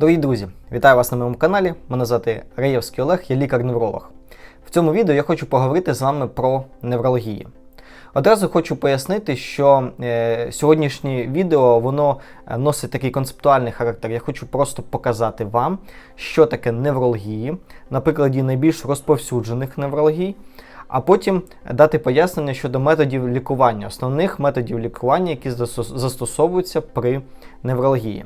Дорогі друзі, вітаю вас на моєму каналі. Мене звати Раєвський Олег, я лікар-невролог. В цьому відео я хочу поговорити з вами про неврологію. Одразу хочу пояснити, що е, сьогоднішнє відео воно е, носить такий концептуальний характер. Я хочу просто показати вам, що таке неврології, на прикладі найбільш розповсюджених неврологій, а потім дати пояснення щодо методів лікування, основних методів лікування, які застосовуються при неврології.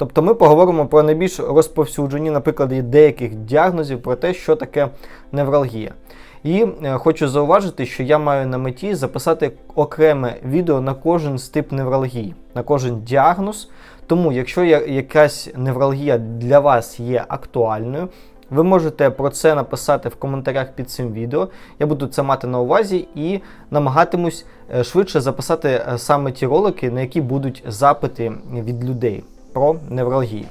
Тобто ми поговоримо про найбільш розповсюджені, на прикладі деяких діагнозів, про те, що таке невралгія. І е, хочу зауважити, що я маю на меті записати окреме відео на кожен з тип невралгії, на кожен діагноз. Тому, якщо якась невралгія для вас є актуальною, ви можете про це написати в коментарях під цим відео. Я буду це мати на увазі і намагатимусь е, швидше записати е, саме ті ролики, на які будуть запити від людей про невралгію.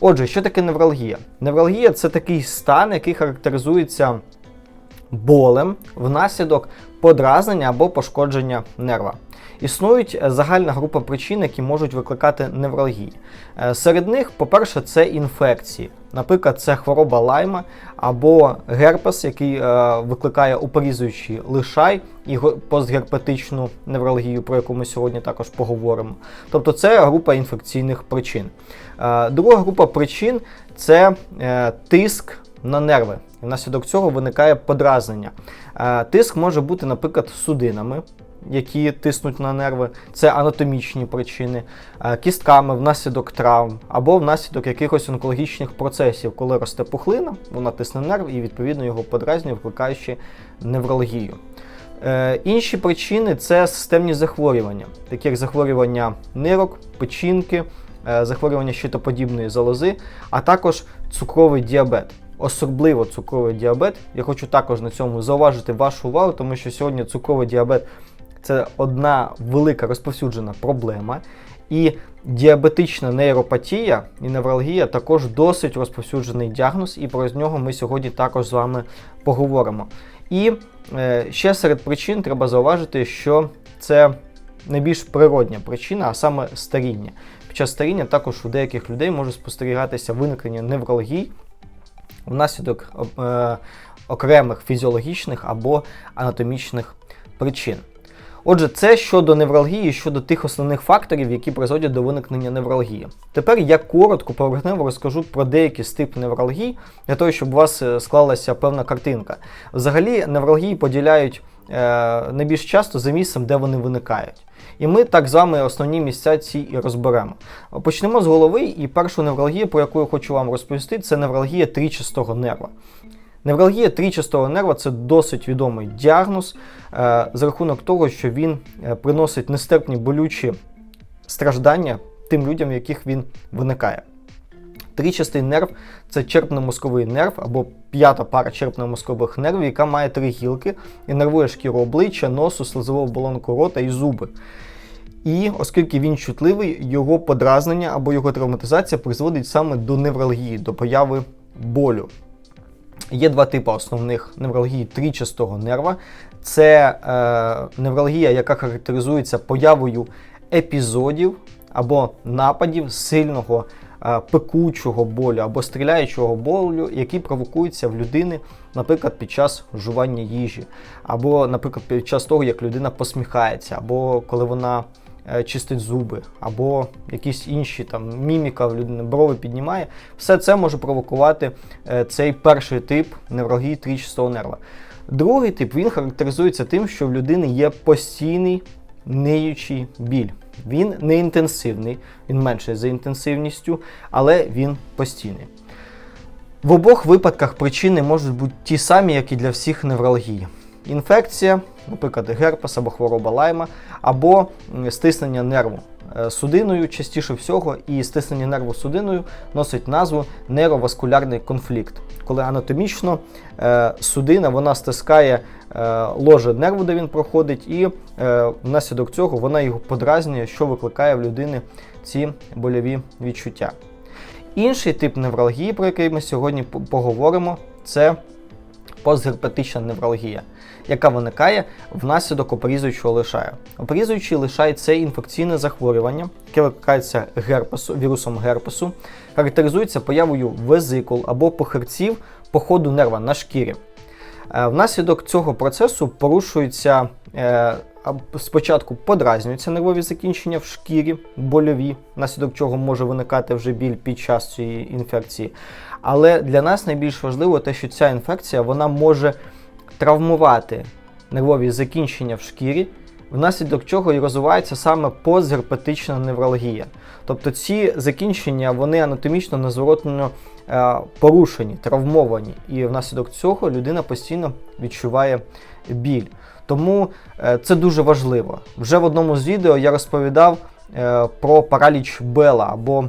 Отже, що таке невралгія? Невралгія це такий стан, який характеризується болем внаслідок подразнення або пошкодження нерва. Існують е, загальна група причин, які можуть викликати невралгії. Е, Серед них, по-перше, це інфекції. Наприклад, це хвороба лайма або герпес, який е, викликає упорізуючий лишай і постгерпетичну невралгію, про яку ми сьогодні також поговоримо. Тобто це група інфекційних причин. Друга група причин це тиск на нерви. Внаслідок цього виникає подразнення. Тиск може бути, наприклад, судинами, які тиснуть на нерви, це анатомічні причини, е, кістками внаслідок травм або внаслідок якихось онкологічних процесів, коли росте пухлина, вона тисне нерв і відповідно його подразнює, викликаючи неврологію. Е, інші причини це системні захворювання, такі як захворювання нирок, печінки, е, захворювання щитоподібної залози, а також цукровий діабет. Особливо цукровий діабет. Я хочу також на цьому зауважити вашу увагу, тому що сьогодні цукровий діабет це одна велика розповсюджена проблема. І діабетична нейропатія і невралгія також досить розповсюджений діагноз, і про нього ми сьогодні також з вами поговоримо. І е, ще серед причин треба зауважити, що це найбільш природня причина, а саме старіння. Під час старіння також у деяких людей може спостерігатися виникнення невралгій внаслідок е, окремих фізіологічних або анатомічних причин. Отже, це щодо невралгії, щодо тих основних факторів, які призводять до виникнення невралгії. Тепер я коротко поверхнево розкажу про деякі з тип невралгій, для того, щоб у вас е, склалася певна картинка. Взагалі, невралгії поділяють е, найбільш часто за місцем, де вони виникають. І ми так з вами основні місця ці і розберемо. Почнемо з голови, і першу невралгію, про яку я хочу вам розповісти, це невралгія трічастого нерва. Невралгія трічастого нерва це досить відомий діагноз е, за рахунок того, що він е, приносить нестерпні болючі страждання тим людям, в яких він виникає. Трічастий нерв це черпно-мозковий нерв або п'ята пара черпно-мозкових нервів, яка має три гілки і нервує шкіру обличчя, носу, слизову оболонку рота і зуби. І оскільки він чутливий, його подразнення або його травматизація призводить саме до невралгії, до появи болю. Є два типи основних невралгії трічастого нерва. Це е, невралгія, яка характеризується появою епізодів або нападів сильного е, пекучого болю або стріляючого болю, які провокуються в людини, наприклад, під час жування їжі, або, наприклад, під час того, як людина посміхається, або коли вона чистить зуби, або якісь інші там міміка в людини брови піднімає. Все це може провокувати е, цей перший тип невралгії трічастого нерва. Другий тип він характеризується тим, що в людини є постійний ниючий біль. Він не інтенсивний, він менший за інтенсивністю, але він постійний. В обох випадках причини можуть бути ті самі, як і для всіх невралгій. Інфекція, наприклад, герпес або хвороба лайма, або стиснення нерву е, судиною, частіше всього, і стиснення нерву судиною носить назву нейроваскулярний конфлікт, коли анатомічно е, судина вона стискає е, ложе нерву, де він проходить, і внаслідок цього вона його подразнює, що викликає в людини ці больові відчуття. Інший тип невралгії, про який ми сьогодні поговоримо, це постгерпетична невралгія, яка виникає внаслідок опорізуючого лишаю. Опорізуючий лишай це інфекційне захворювання, яке викликається герпесу, вірусом герпесу, характеризується появою везикул або похирців по ходу нерва на шкірі. Е, Внаслідок цього процесу порушуються е, спочатку подразнюються нервові закінчення в шкірі, больові, внаслідок чого може виникати вже біль під час цієї інфекції. Але для нас найбільш важливо те, що ця інфекція вона може травмувати нервові закінчення в шкірі, внаслідок чого і розвивається саме постгерпетична невралгія. Тобто ці закінчення вони анатомічно незворотно е, порушені, травмовані, і внаслідок цього людина постійно відчуває біль. Тому е, це дуже важливо. Вже в одному з відео я розповідав е, про параліч Бела або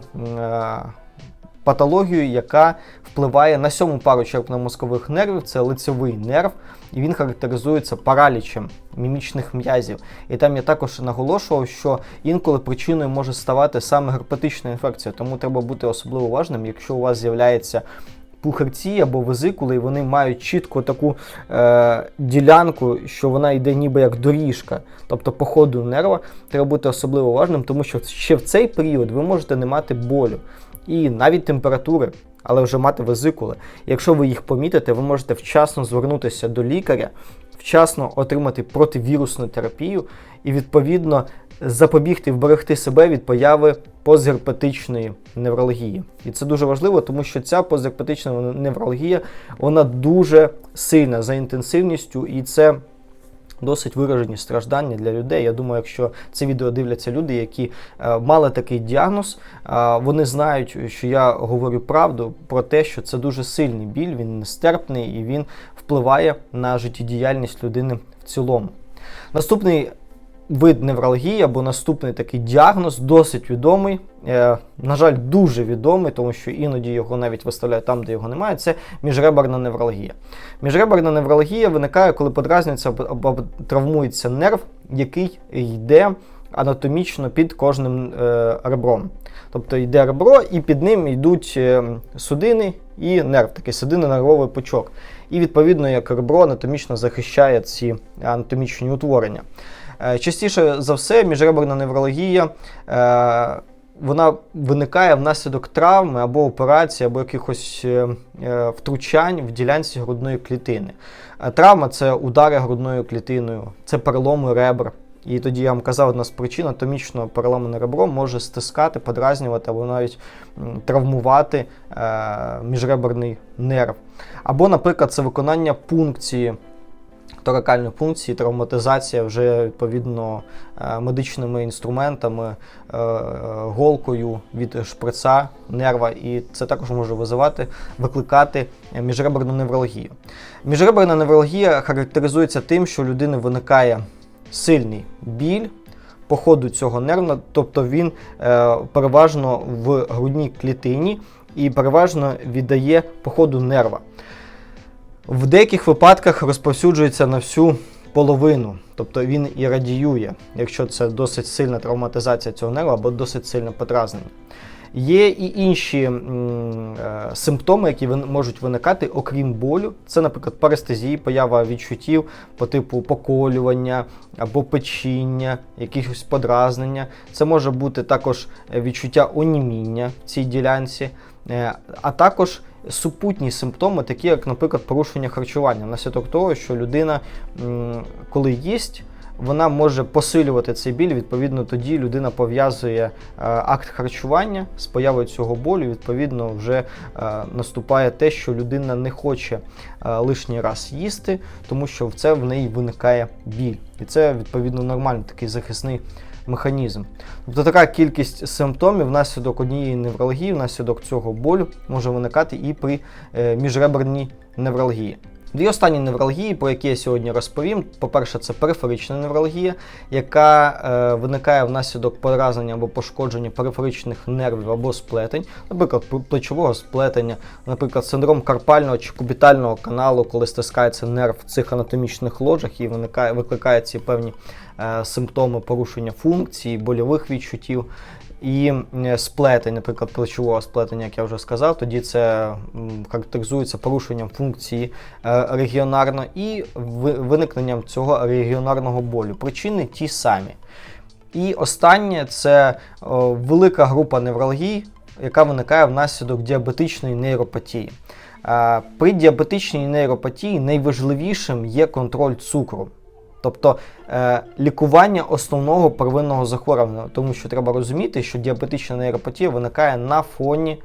патологію, яка впливає на сьому пару черепно-мозкових нервів, це лицевий нерв, і він характеризується паралічем мімічних м'язів. І там я також наголошував, що інколи причиною може ставати саме герпетична інфекція, тому треба бути особливо уважним, якщо у вас з'являється пухарці або везикули, і вони мають чітко таку е, ділянку, що вона йде ніби як доріжка, тобто по ходу нерва, треба бути особливо уважним, тому що ще в цей період ви можете не мати болю і навіть температури, але вже мати везикули. Якщо ви їх помітите, ви можете вчасно звернутися до лікаря, вчасно отримати противірусну терапію і відповідно запобігти, вберегти себе від появи постгерпетичної неврології. І це дуже важливо, тому що ця постгерпетична неврологія вона дуже сильна за інтенсивністю, і це досить виражені страждання для людей. Я думаю, якщо це відео дивляться люди, які е, мали такий діагноз, е, вони знають, що я говорю правду про те, що це дуже сильний біль, він нестерпний і він впливає на життєдіяльність людини в цілому. Наступний вид невралгії або наступний такий діагноз досить відомий. Е, на жаль, дуже відомий, тому що іноді його навіть виставляють там, де його немає. Це міжреберна невралгія. Міжреберна невралгія виникає, коли подразнюється або- травмується нерв, який йде анатомічно під кожним е, ребром. Тобто йде ребро, і під ним йдуть е, судини і нерв, такий судинно-нервовий пучок. І відповідно, як ребро анатомічно захищає ці анатомічні утворення. Е, Частіше за все, міжреберна неврологія е, вона виникає внаслідок травми або операції, або якихось е, втручань в ділянці грудної клітини. Травма це удари грудною клітиною, це переломи ребр. І тоді я вам казав, одна з причин атомічно переламане ребро може стискати, подразнювати або навіть травмувати міжреберний нерв. Або, наприклад, це виконання пункції торакальної пункції, травматизація вже відповідно е, медичними інструментами, е, е, голкою від шприца нерва, і це також може визивати, викликати міжреберну неврологію. Міжреберна неврологія характеризується тим, що у людини виникає сильний біль. По ходу цього нерва, тобто він е, переважно в грудній клітині і переважно віддає по ходу нерва. В деяких випадках розповсюджується на всю половину, тобто він і радіює, якщо це досить сильна травматизація цього нерва або досить сильне подразнення. Є і інші м, е, симптоми, які можуть виникати, окрім болю. Це, наприклад, парестезії, поява відчуттів по типу поколювання або печіння, якихось подразнення. Це може бути також відчуття оніміння в цій ділянці, е, а також супутні симптоми, такі як, наприклад, порушення харчування, внаслідок того, що людина, коли їсть, вона може посилювати цей біль. Відповідно, тоді людина пов'язує е, акт харчування з появою цього болю. Відповідно, вже е, наступає те, що людина не хоче е, лишній раз їсти, тому що в це в неї виникає біль. І це відповідно нормальний такий захисний механізм. Тобто така кількість симптомів внаслідок однієї невралгії, внаслідок цього болю може виникати і при е, міжреберній невралгії. Дві останні невралгії, про які я сьогодні розповім. По-перше, це периферична невралгія, яка е, виникає внаслідок поразення або пошкодження периферичних нервів або сплетень, наприклад, плечового сплетення, наприклад, синдром карпального чи кубітального каналу, коли стискається нерв в цих анатомічних ложах і виникає, викликає ці певні симптоми порушення функції, больових відчуттів. і е, сплетень, наприклад, плечового сплетення, як я вже сказав, тоді це характеризується порушенням функції е, регіонарно і виникненням цього регіонарного болю. Причини ті самі. І останнє це велика група невралгій, яка виникає внаслідок діабетичної нейропатії. Е, При діабетичній нейропатії найважливішим є контроль цукру. Тобто е, лікування основного первинного захворювання, тому що треба розуміти, що діабетична нейропатія виникає на фоні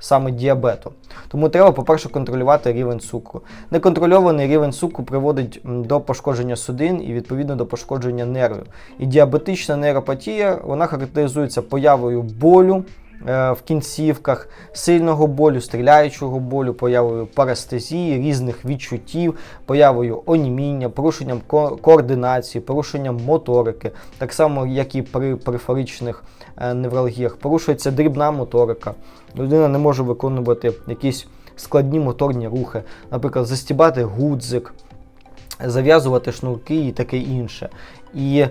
саме діабету. Тому треба, по-перше, контролювати рівень цукру. Неконтрольований рівень цукру приводить до пошкодження судин і відповідно до пошкодження нервів. І діабетична нейропатія вона характеризується появою болю в кінцівках, сильного болю, стріляючого болю, появою парестезії, різних відчуттів, появою оніміння, порушенням ко- координації, порушенням моторики, так само як і при периферичних е, невралгіях. Порушується дрібна моторика. Людина не може виконувати якісь складні моторні рухи, наприклад, застібати гудзик, зав'язувати шнурки і таке інше. І е,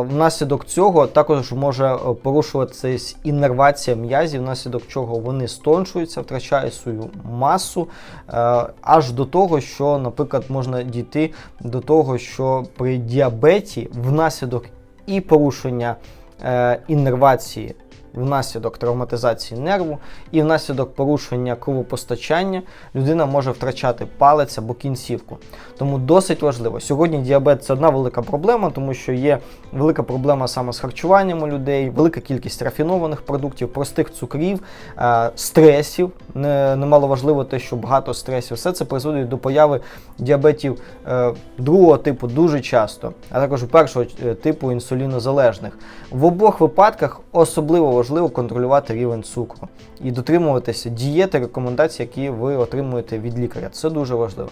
внаслідок цього також може е, порушуватися іннервація м'язів, внаслідок чого вони стончуються, втрачають свою масу, е, аж до того, що, наприклад, можна дійти до того, що при діабеті внаслідок і порушення е, іннервації внаслідок травматизації нерву і внаслідок порушення кровопостачання людина може втрачати палець або кінцівку. Тому досить важливо. Сьогодні діабет це одна велика проблема, тому що є велика проблема саме з харчуванням у людей, велика кількість рафінованих продуктів, простих цукрів, е, стресів. Не- Немаловажливо те, що багато стресів. Все це призводить до появи діабетів е, другого типу дуже часто, а також першого е, типу інсулінозалежних. В обох випадках особливо важливо контролювати рівень цукру і дотримуватися дієти рекомендацій, які ви отримуєте від лікаря. Це дуже важливо.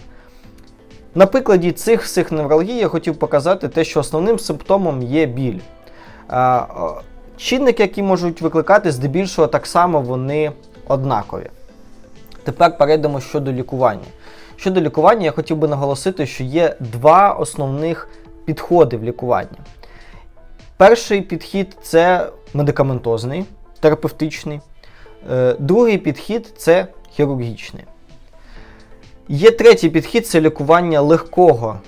На прикладі цих всіх невралгій я хотів показати те, що основним симптомом є біль. Чинники, які можуть викликати, здебільшого так само вони однакові. Тепер перейдемо щодо лікування. Щодо лікування, я хотів би наголосити, що є два основних підходи в лікуванні. Перший підхід це медикаментозний, терапевтичний. Е, Другий підхід це хірургічний. Є третій підхід це лікування легкого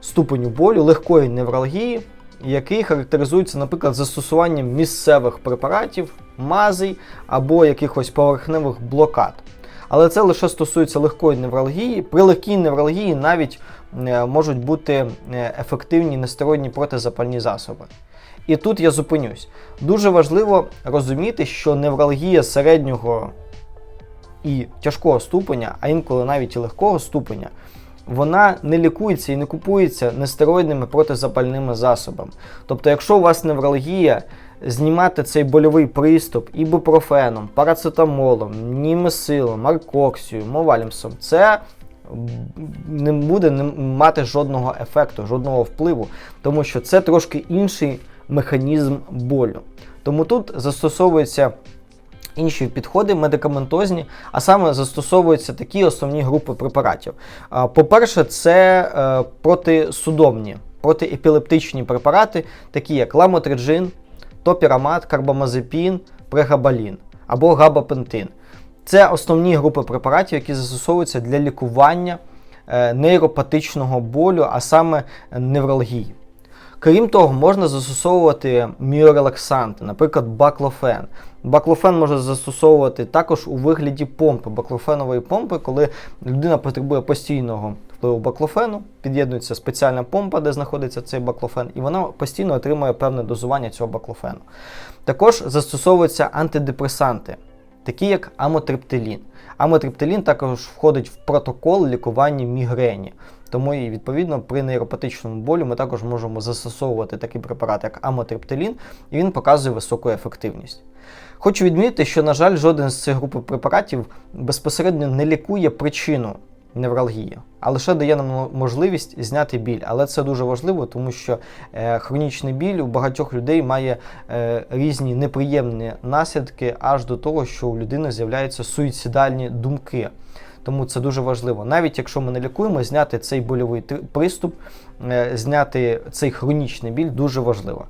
ступеню болю, легкої невралгії, який характеризується, наприклад, застосуванням місцевих препаратів, мазей або якихось поверхневих блокад. Але це лише стосується легкої невралгії. При легкій невралгії навіть е, можуть бути е, ефективні нестероїдні протизапальні засоби. І тут я зупинюсь. Дуже важливо розуміти, що невралгія середнього і тяжкого ступеня, а інколи навіть і легкого ступеня, вона не лікується і не купується нестероїдними протизапальними засобами. Тобто, якщо у вас невралгія, знімати цей больовий приступ ібупрофеном, парацетамолом, німесилом, аркоксією, мовалімсом, це не буде мати жодного ефекту, жодного впливу, тому що це трошки інший механізм болю. Тому тут застосовується інші підходи медикаментозні, а саме застосовуються такі основні групи препаратів. По-перше, це е, протисудомні, протиепілептичні препарати, такі як ламотриджин, топірамат, карбамазепін, прегабалін або габапентин. Це основні групи препаратів, які застосовуються для лікування е, нейропатичного болю, а саме невралгії. Крім того, можна застосовувати міорелаксанти, наприклад, баклофен. Баклофен може застосовувати також у вигляді помпи, баклофенової помпи, коли людина потребує постійного впливу баклофену, під'єднується спеціальна помпа, де знаходиться цей баклофен, і вона постійно отримує певне дозування цього баклофену. Також застосовуються антидепресанти, такі як амотриптилін. Амотриптилін також входить в протокол лікування мігрені. Тому і відповідно при нейропатичному болю ми також можемо застосовувати такий препарат, як амотриптилін, і він показує високу ефективність. Хочу відмітити, що, на жаль, жоден з цих груп препаратів безпосередньо не лікує причину невралгії, а лише дає нам можливість зняти біль. Але це дуже важливо, тому що е, хронічний біль у багатьох людей має е, різні неприємні наслідки аж до того, що у людини з'являються суїцидальні думки. Тому це дуже важливо. Навіть якщо ми не лікуємо, зняти цей больовий приступ, е, зняти цей хронічний біль дуже важливо.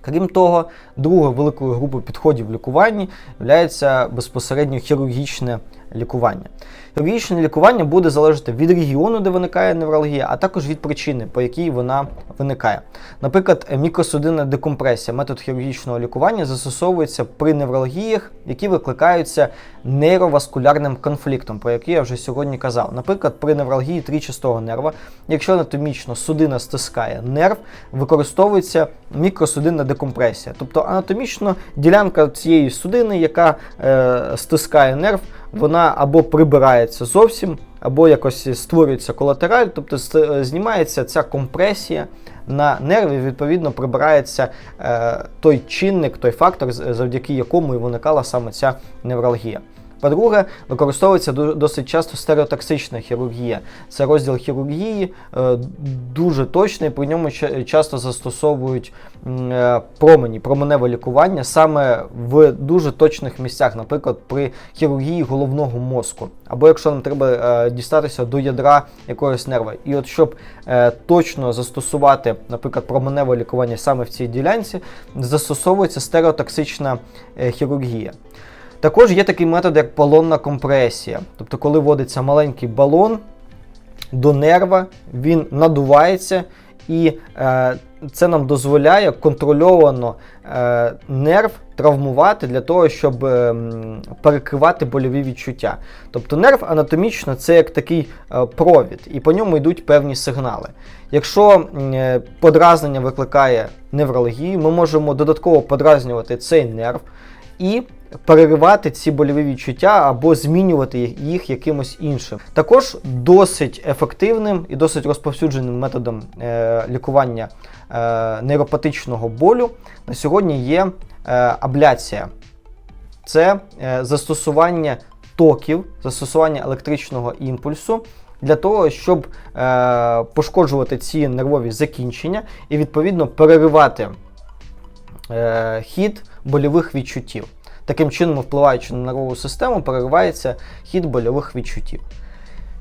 Крім того, другою великою групою підходів в лікуванні є безпосередньо хірургічне лікування. Хірургічне лікування буде залежати від регіону, де виникає невралгія, а також від причини, по якій вона виникає. Наприклад, мікросудинна декомпресія, метод хірургічного лікування застосовується при невралгіях, які викликаються нейроваскулярним конфліктом, про який я вже сьогодні казав. Наприклад, при невралгії трічастого нерва, якщо анатомічно судина стискає нерв, використовується мікросудинна декомпресія. Тобто анатомічно ділянка цієї судини, яка е, стискає нерв, вона або прибирається зовсім, або якось створюється колатераль, тобто знімається ця компресія на нерві, відповідно, прибирається е, той чинник, той фактор, завдяки якому і виникала саме ця невралгія. По-друге, використовується досить часто стереотоксична хірургія. Це розділ хірургії е, дуже точний, при ньому часто застосовують е, промені, променеве лікування саме в дуже точних місцях, наприклад, при хірургії головного мозку. Або якщо нам треба е, дістатися до ядра якогось нерва. І от щоб точно застосувати, наприклад, променеве лікування саме в цій ділянці, застосовується стереотоксична хірургія. Також є такий метод, як балонна компресія. Тобто, коли вводиться маленький балон до нерва, він надувається, і е, це нам дозволяє контрольовано е, нерв травмувати для того, щоб е, перекривати больові відчуття. Тобто нерв анатомічно це як такий е, провід, і по ньому йдуть певні сигнали. Якщо е, подразнення викликає неврологію, ми можемо додатково подразнювати цей нерв і переривати ці больові відчуття або змінювати їх якимось іншим. Також досить ефективним і досить розповсюдженим методом е, лікування е, нейропатичного болю на сьогодні є е, абляція. Це е, застосування токів, застосування електричного імпульсу. Для того, щоб е, пошкоджувати ці нервові закінчення і, відповідно, переривати е, хід больових відчуттів. Таким чином, впливаючи на нервову систему, переривається хід больових відчуттів.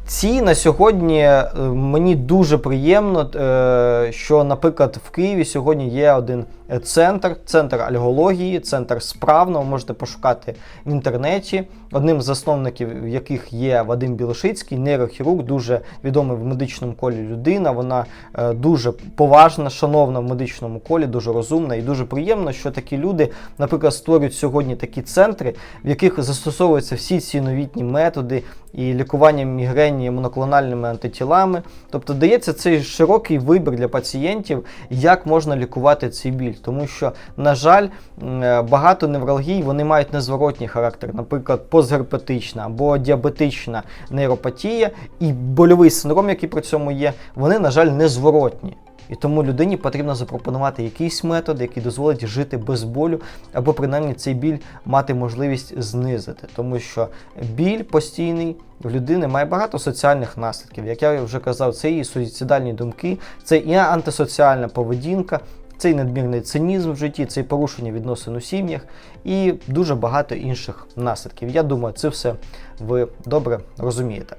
Ці на сьогодні е, мені дуже приємно, е, що, наприклад, в Києві сьогодні є один центр, центр альгології, центр справного. Можете пошукати в інтернеті. Одним з засновників яких є Вадим Білошицький, нейрохірург, дуже відомий в медичному колі людина. Вона е, дуже поважна, шановна в медичному колі, дуже розумна і дуже приємно, що такі люди, наприклад, створюють сьогодні такі центри, в яких застосовуються всі ці новітні методи і лікування мігрені моноклональними антитілами. Тобто дається цей широкий вибір для пацієнтів, як можна лікувати цей біль тому що, на жаль, е, багато невралгій вони мають незворотній характер, наприклад, постгерпетична або діабетична нейропатія і больовий синдром, який при цьому є, вони, на жаль, незворотні. І тому людині потрібно запропонувати якийсь метод, який дозволить жити без болю, або принаймні цей біль мати можливість знизити. Тому що біль постійний в людини має багато соціальних наслідків. Як я вже казав, це і суїцидальні думки, це і антисоціальна поведінка, цей надмірний цинізм в житті, це порушення відносин у сім'ях і дуже багато інших наслідків. Я думаю, це все ви добре розумієте.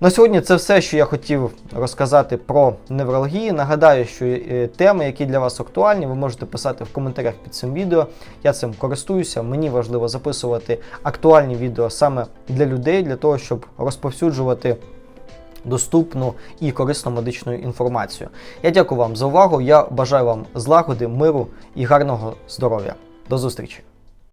На сьогодні це все, що я хотів розказати про неврологію. Нагадаю, що е, теми, які для вас актуальні, ви можете писати в коментарях під цим відео. Я цим користуюся. Мені важливо записувати актуальні відео саме для людей, для того, щоб розповсюджувати доступну і корисну медичну інформацію. Я дякую вам за увагу. Я бажаю вам злагоди, миру і гарного здоров'я. До зустрічі!